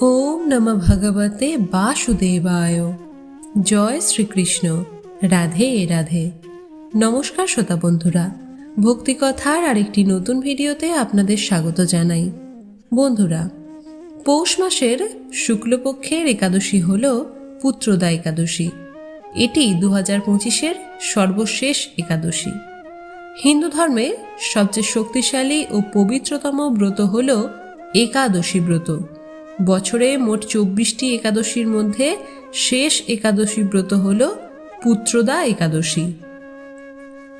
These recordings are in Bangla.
ওম নম ভগবতে বাসুদেবায়। জয় শ্রীকৃষ্ণ। রাধে রাধে। নমস্কার শ্রোতা বন্ধুরা। ভক্তিকথার আরেকটি নতুন ভিডিওতে আপনাদের স্বাগত জানাই। বন্ধুরা, পৌষ মাসের শুক্লপক্ষের একাদশী হল পুত্রদা একাদশী। এটি দু হাজার পঁচিশের সর্বশেষ একাদশী। হিন্দু ধর্মে সবচেয়ে শক্তিশালী ও পবিত্রতম ব্রত হল একাদশী ব্রত। বছরে মোট চব্বিশটি একাদশীর মধ্যে শেষ একাদশী ব্রত হল পুত্রদা একাদশী।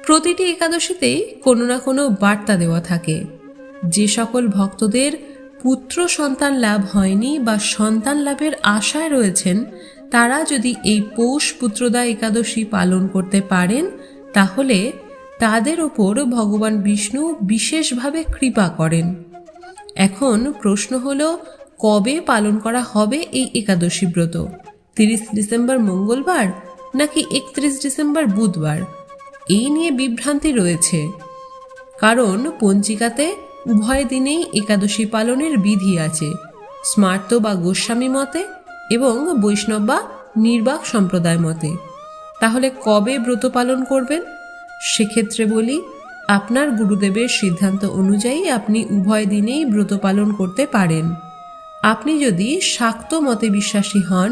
প্রতিটি একাদশীতেই কোনো না কোনো বার্তা দেওয়া থাকে। যে সকল ভক্তদের পুত্র সন্তান লাভ হয়নি বা সন্তান লাভের আশায় রয়েছেন, তারা যদি এই পৌষ পুত্রদা একাদশী পালন করতে পারেন, তাহলে তাদের ওপর ভগবান বিষ্ণু বিশেষভাবে কৃপা করেন। এখন প্রশ্ন হলো কবে পালন করা হবে এই একাদশী ব্রত? তিরিশ ডিসেম্বর মঙ্গলবার নাকি একত্রিশ ডিসেম্বর বুধবার? এই নিয়ে বিভ্রান্তি রয়েছে। কারণ পঞ্জিকাতে উভয় দিনেই একাদশী পালনের বিধি আছে। স্মার্ত বা গোস্বামী মতে এবং বৈষ্ণব বা নির্বাক সম্প্রদায় মতে। তাহলে কবে ব্রত পালন করবেন? সেক্ষেত্রে বলি, আপনার গুরুদেবের সিদ্ধান্ত অনুযায়ী আপনি উভয় দিনেই ব্রত পালন করতে পারেন। আপনি যদি শাক্ত মতে বিশ্বাসী হন,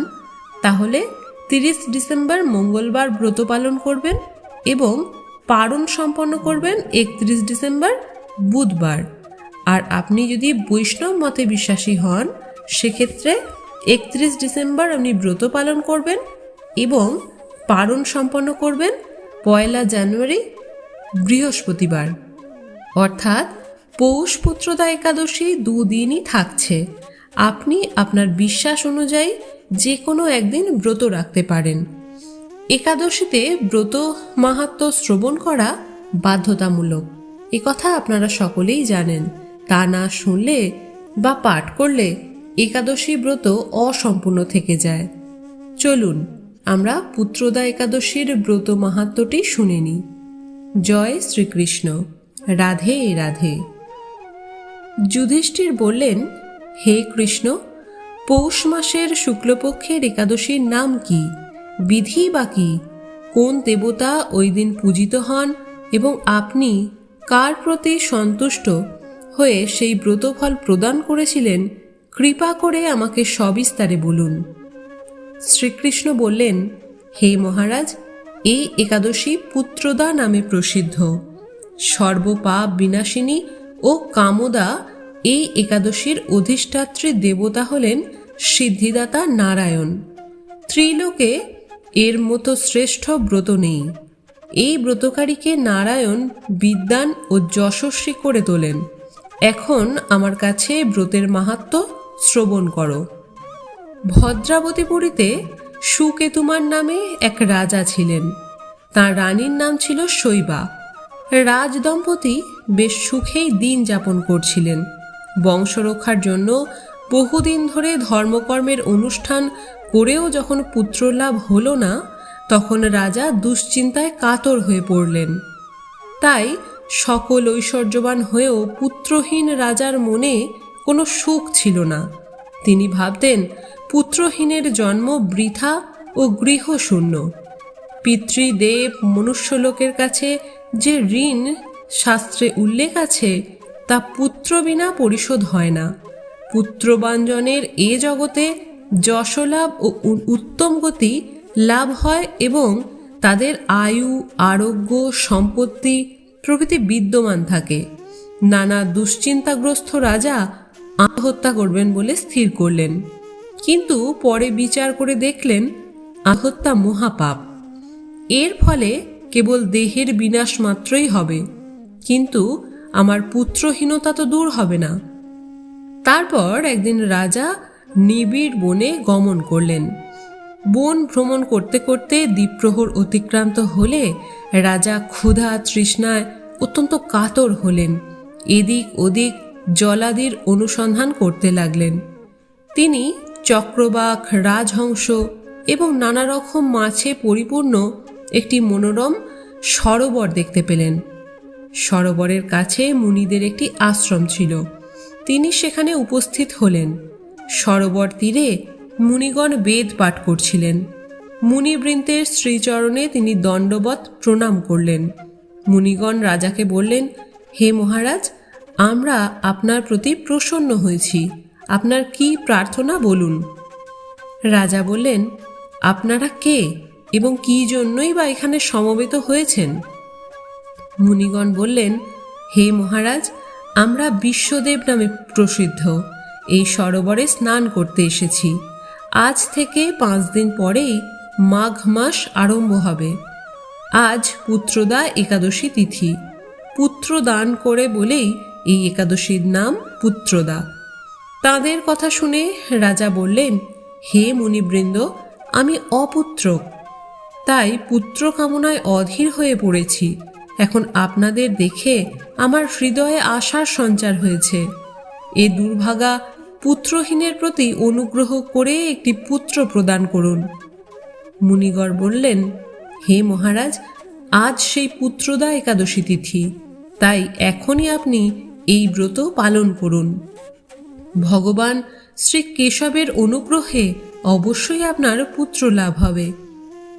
তাহলে তিরিশ ডিসেম্বর মঙ্গলবার ব্রত পালন করবেন এবং পারণ সম্পন্ন করবেন একত্রিশ ডিসেম্বর বুধবার। আর আপনি যদি বৈষ্ণব মতে বিশ্বাসী হন, সেক্ষেত্রে একত্রিশ ডিসেম্বর আপনি ব্রত পালন করবেন এবং পারণ সম্পন্ন করবেন পয়লা জানুয়ারি বৃহস্পতিবার। অর্থাৎ পৌষ পুত্রদা একাদশী দুদিনই থাকছে। আপনি আপনার বিশ্বাস অনুযায়ী যে কোনো একদিন ব্রত রাখতে পারেন। একাদশীতে ব্রত মাহাত্ম শ্রবণ করা বাধ্যতামূলক। এ কথা আপনারা সকলেই জানেন। তা না শুনলে বা পাঠ করলে একাদশী ব্রত অসম্পূর্ণ থেকে যায়। চলুন, আমরা পুত্রদা একাদশীর ব্রত মাহাত্মটি শুনে নিই। জয় শ্রীকৃষ্ণ। রাধে রাধে। যুধিষ্ঠির বললেন হে কৃষ্ণ, পৌষ মাসের শুক্লপক্ষের একাদশীর নাম কি? বিধি বা কি? কোন দেবতা ওই দিন পূজিত হন এবং আপনি কার প্রতি সন্তুষ্ট হয়ে সেই ব্রতফল প্রদান করেছিলেন? কৃপা করে আমাকে সবিস্তারে বলুন। শ্রীকৃষ্ণ বললেন, হে মহারাজ এই একাদশী পুত্রদা নামে প্রসিদ্ধ। সর্বপাপ বিনাশিনী ও কামদা এই একাদশীর অধিষ্ঠাত্রী দেবতা হলেন সিদ্ধিদাতা নারায়ণ। ত্রিলোকে এর মতো শ্রেষ্ঠ ব্রত নেই। এই ব্রতকারীকে নারায়ণ বিদ্যান ও যশস্বী করে তোলেন। এখন আমার কাছে ব্রতের মাহাত্ম শ্রবণ করো। ভদ্রাবতীপুরীতে সুকেতুমার নামে এক রাজা ছিলেন। তার রানীর নাম ছিল শৈবা। রাজ দম্পতি বেশ সুখেই দিন যাপন করছিলেন। বংশরক্ষার জন্য বহুদিন ধরে ধর্মকর্মের অনুষ্ঠান করেও যখন পুত্রলাভ হল না, তখন রাজা দুশ্চিন্তায় কাতর হয়ে পড়লেন। তাই সকল ঐশ্বর্যবান হয়েও পুত্রহীন রাজার মনে কোনো সুখ ছিল না। তিনি ভাবতেন, পুত্রহীনের জন্ম বৃথা ও গৃহশূন্য। পিতৃদেব মনুষ্যলোকের কাছে যে ঋণ শাস্ত্রে উল্লেখ আছে তা পুত্র বিনা পরিশোধ হয় না। পুত্রবাঞ্জনের এ জগতে যশলাভ ও উত্তম গতি লাভ হয় এবং তাদের আয়ু, আরোগ্য, সম্পত্তি প্রভৃতি বিদ্যমান থাকে। নানা দুশ্চিন্তাগ্রস্ত রাজা আত্মহত্যা করবেন বলে স্থির করলেন। কিন্তু পরে বিচার করে দেখলেন, আত্মহত্যা মহাপাপ। এর ফলে কেবল দেহের বিনাশ মাত্রই হবে। কিন্তু আমার পুত্রহীনতা তো দূর হবে না। তারপর একদিন রাজা নিবিড় বনে গমন করলেন। বন ভ্রমণ করতে করতে দ্বীপ্রহর অতিক্রান্ত হলে রাজা ক্ষুধা তৃষ্ণায় অত্যন্ত কাতর হলেন। এদিক ওদিক জলাদির অনুসন্ধান করতে লাগলেন। তিনি চক্রবাক, রাজহংস এবং নানা রকম মাছে পরিপূর্ণ একটি মনোরম সরোবর দেখতে পেলেন। সরোবরের কাছে মুনিদের একটি আশ্রম ছিল। তিনি সেখানে উপস্থিত হলেন। সরোবর তীরে মুনিগণ বেদ পাঠ করছিলেন। মুনিবৃন্তের শ্রীচরণে তিনি দণ্ডবৎ প্রণাম করলেন। মুনিগণ রাজাকে বললেন, হে মহারাজ, আমরা আপনার প্রতি প্রসন্ন হয়েছি। আপনার কি প্রার্থনা বলুন? রাজা বললেন, আপনারা কে এবং কি জন্যই বা এখানে সমবেত হয়েছেন? মুনিগণ বললেন, হে মহারাজ, আমরা বিশ্বদেব নামে প্রসিদ্ধ। এই সরোবরে স্নান করতে এসেছি। আজ থেকে পাঁচ দিন পরেই মাঘ মাস আরম্ভ হবে। আজ পুত্রদা একাদশী তিথি। পুত্র দান করে বলেই এই একাদশীর নাম পুত্রদা। তাদের কথা শুনে রাজা বললেন, হে মুনিবৃন্দ, আমি অপুত্রক তাই পুত্র কামনায় অধীর হয়ে পড়েছি। এখন আপনাদের দেখে আমার হৃদয়ে আশার সঞ্চার হয়েছে। এ দুর্ভাগা পুত্রহীনের প্রতি অনুগ্রহ করে একটি পুত্র প্রদান করুন। মুনিগড় বললেন, হে মহারাজ, আজ সেই পুত্রদা একাদশী তিথি, তাই এখনই আপনি এই ব্রত পালন করুন। ভগবান শ্রী কেশবের অনুগ্রহে অবশ্যই আপনার পুত্র লাভ হবে।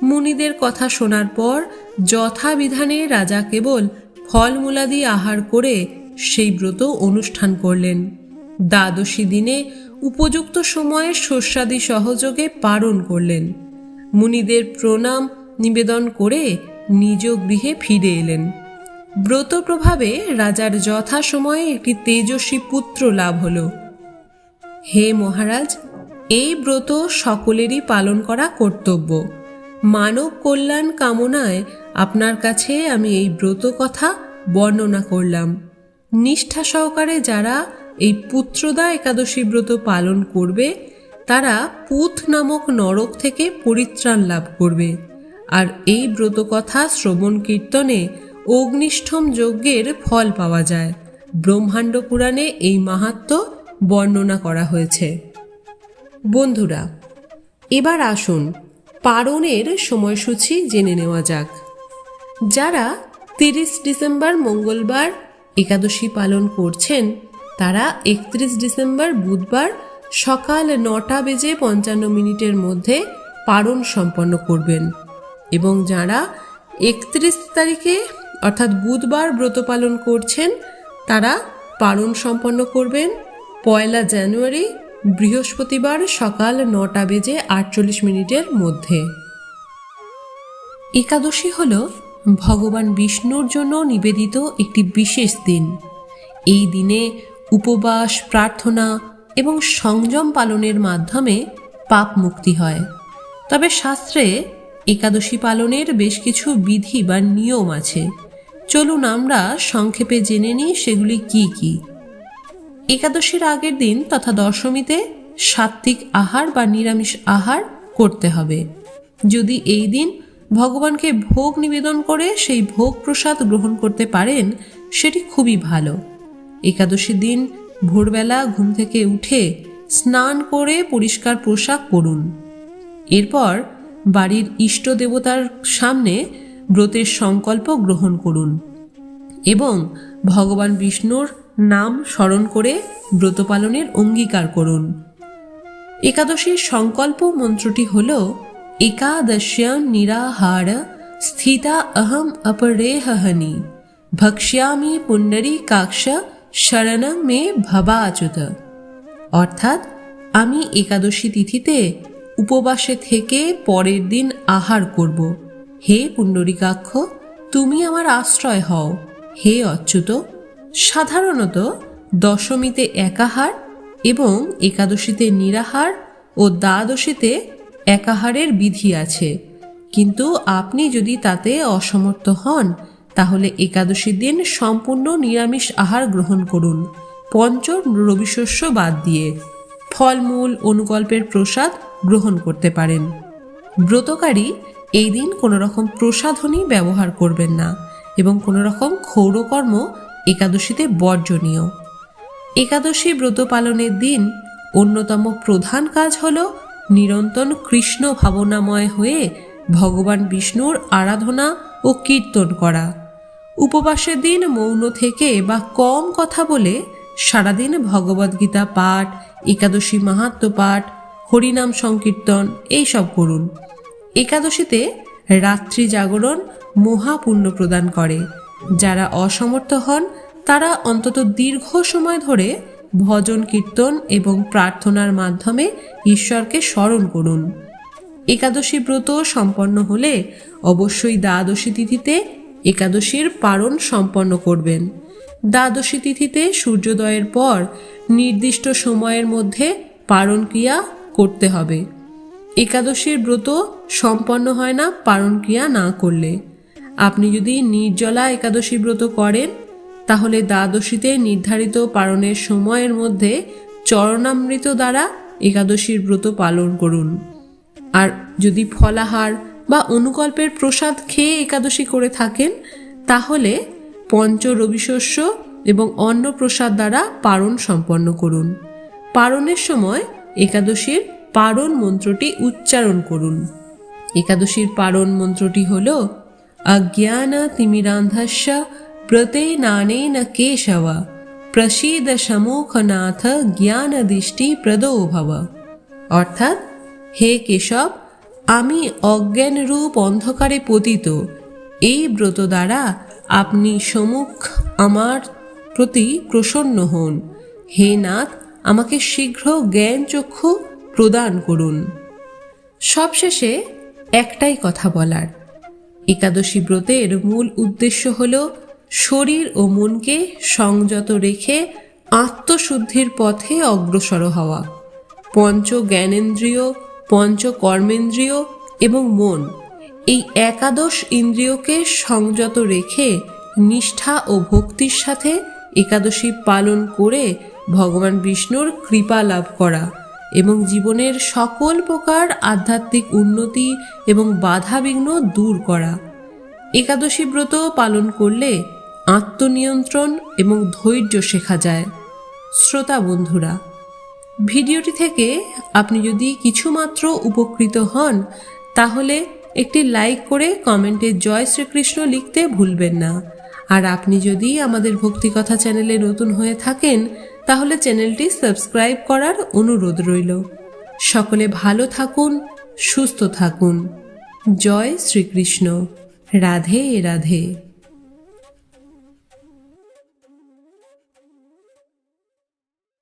মুনিদের কথা শোনার পর যথাবিধানে রাজা কেবল ফলমূলাদি আহার করে সেই ব্রত অনুষ্ঠান করলেন। দ্বাদশী দিনে উপযুক্ত সময়ে শস্যাদি সহযোগে পালন করলেন। মুনিদের প্রণাম নিবেদন করে নিজ গৃহে ফিরে এলেন। ব্রত প্রভাবে রাজার যথাসময়ে একটি তেজস্বী পুত্র লাভ হল। হে মহারাজ, এই ব্রত সকলেরই পালন করা কর্তব্য। মানব কল্যাণ কামনায় আপনার কাছে আমি এই ব্রত কথা বর্ণনা করলাম। নিষ্ঠা সহকারে যারা এই পুত্রদা একাদশী ব্রত পালন করবে, তারা পুথ নামক নরক থেকে পরিত্রাণ লাভ করবে। আর এই ব্রত কথা শ্রবণ কীর্তনে অগ্নিষ্ঠম যজ্ঞের ফল পাওয়া যায়। ব্রহ্মাণ্ড পুরাণে এই মাহাত্ম বর্ণনা করা হয়েছে। বন্ধুরা, এবার আসুন পারণের সময়সূচি জেনে নেওয়া যাক। যারা তিরিশ ডিসেম্বর মঙ্গলবার একাদশী পালন করছেন, তারা একত্রিশ ডিসেম্বর বুধবার সকাল নটা বেজে পঞ্চান্ন মিনিটের মধ্যে পারণ সম্পন্ন করবেন এবং যারা একত্রিশ তারিখে, অর্থাৎ বুধবার ব্রত পালন করছেন, তারা পালন সম্পন্ন করবেন পয়লা জানুয়ারি বৃহস্পতিবার সকাল নটা বেজে আটচল্লিশ মিনিটের মধ্যে। একাদশী হল ভগবান বিষ্ণুর জন্য নিবেদিত একটি বিশেষ দিন। এই দিনে উপবাস, প্রার্থনা এবং সংযম পালনের মাধ্যমে পাপ মুক্তি হয়। তবে শাস্ত্রে একাদশী পালনের বেশ কিছু বিধি বা নিয়ম আছে। চলুন আমরা সংক্ষেপে জেনে নিই সেগুলি কি কি। একাদশীর আগের দিন তথা দশমীতে সাত্ত্বিক আহার বা নিরামিষ আহার করতে হবে। যদি এই দিন ভগবানকে ভোগ নিবেদন করে সেই ভোগ প্রসাদ গ্রহণ করতে পারেন, সেটি খুবই ভালো। একাদশীর দিন ভোরবেলা ঘুম থেকে উঠে স্নান করে পরিষ্কার পোশাক করুন এরপর বাড়ির ইষ্ট দেবতার সামনে ব্রতের সংকল্প গ্রহণ করুন এবং ভগবান বিষ্ণুর নাম স্মরণ করে ব্রত পালনের অঙ্গীকার করুন। একাদশীর সংকল্প মন্ত্রটি হল একাদশ্যাম নিরাহার স্থিতা অহম অপরেহনি ভক্ষ্যামি পুণ্ডরী কাক্ষ শরণং মে ভবাচ্যুত। অর্থাৎ, আমি একাদশী তিথিতে উপবাসে থেকে পরের দিন আহার করব। হে পুণ্ডরিকাক্ষ তুমি আমার আশ্রয় হও। হে অচ্যুত সাধারণত দশমীতে একাহার এবং একাদশীতে নিরাহার ও দ্বাদশীতে একাহারের বিধি আছে। কিন্তু আপনি যদি তাতে অসমর্থ হন, তাহলে একাদশীর দিন সম্পূর্ণ নিরামিষ আহার গ্রহণ করুন। পঞ্চ রবিশস্য বাদ দিয়ে ফলমূল, অনুকল্পের প্রসাদ গ্রহণ করতে পারেন। ব্রতকারী এই দিন কোনো রকম প্রসাধনী ব্যবহার করবেন না এবং কোনো রকম ক্ষৌরকর্ম একাদশীতে বর্জনীয়। একাদশী ব্রত পালনের দিন অন্যতম প্রধান কাজ হল নিরন্তর কৃষ্ণ ভাবনাময় হয়ে ভগবান বিষ্ণুর আরাধনা ও কীর্তন করা। উপবাসের দিন মৌন থেকে বা কম কথা বলে সারাদিন ভগবদ্গীতা পাঠ, একাদশী মাহাত্ম পাঠ, হরিনাম সংকীর্তন এইসব করুন। একাদশীতে রাত্রি জাগরণ মহাপুণ্য প্রদান করে। যারা অসমর্থ হন, তারা অন্তত দীর্ঘ সময় ধরে ভজন, কীর্তন এবং প্রার্থনার মাধ্যমে ঈশ্বরকে স্মরণ করুন। একাদশী ব্রত সম্পন্ন হলে অবশ্যই দ্বাদশী তিথিতে একাদশীর পারণ সম্পন্ন করবেন। দ্বাদশী তিথিতে সূর্যোদয়ের পর নির্দিষ্ট সময়ের মধ্যে পারণ ক্রিয়া করতে হবে। একাদশীর ব্রত সম্পন্ন হয় না, পারণ ক্রিয়া না করলে। আপনি যদি নির্জলা একাদশী ব্রত করেন, তাহলে দ্বাদশীতে নির্ধারিত পালনের সময়ের মধ্যে চরণামৃত দ্বারা একাদশীর ব্রত পালন করুন। আর যদি ফলাহার বা অনুকল্পের প্রসাদ খেয়ে একাদশী করে থাকেন, তাহলে পঞ্চ রবিশস্য এবং অন্ন প্রসাদ দ্বারা পারণ সম্পন্ন করুন। পারণের সময় একাদশীর পারণ মন্ত্রটি উচ্চারণ করুন। একাদশীর পারণ মন্ত্রটি হল ব্রতে নানেন কেশব প্রসীদ সমুখনাথ জ্ঞান দৃষ্টি ভব অর্থাৎ হে কেশব আমি অজ্ঞান রূপ অন্ধকারে পতিত। এই ব্রত দ্বারা আপনি সমুখ আমার প্রতি প্রসন্ন হন। হে নাথ, আমাকে শীঘ্র জ্ঞান চক্ষু প্রদান করুন। সবশেষে একটাই কথা বলার। একাদশী ব্রতের মূল উদ্দেশ্য হল শরীর ও মনকে সংযত রেখে আত্মশুদ্ধির পথে অগ্রসর হওয়া। পঞ্চ জ্ঞানেন্দ্রিয় পঞ্চ কর্মেন্দ্রিয় এবং মন এই একাদশ ইন্দ্রিয়কে সংযত রেখে নিষ্ঠা ও ভক্তির সাথে একাদশী পালন করে ভগবান বিষ্ণুর কৃপা লাভ করা। এবং জীবনের সকল প্রকার আধ্যাত্মিক উন্নতি এবং বাধাবিঘ্ন দূর করা। একাদশী ব্রত পালন করলে আত্মনিয়ন্ত্রণ এবং ধৈর্য শেখা যায়। শ্রোতা বন্ধুরা, ভিডিওটি থেকে আপনি যদি কিছুমাত্র উপকৃত হন, তাহলে একটি লাইক করে কমেন্টে জয় শ্রীকৃষ্ণ লিখতে ভুলবেন না। আর আপনি যদি আমাদের ভক্তিকথা চ্যানেলে নতুন হয়ে থাকেন তাহলে চ্যানেলটি সাবস্ক্রাইব করার অনুরোধ রইল। সকলে ভালো থাকুন, সুস্থ থাকুন। জয় শ্রীকৃষ্ণ। রাধে রাধে।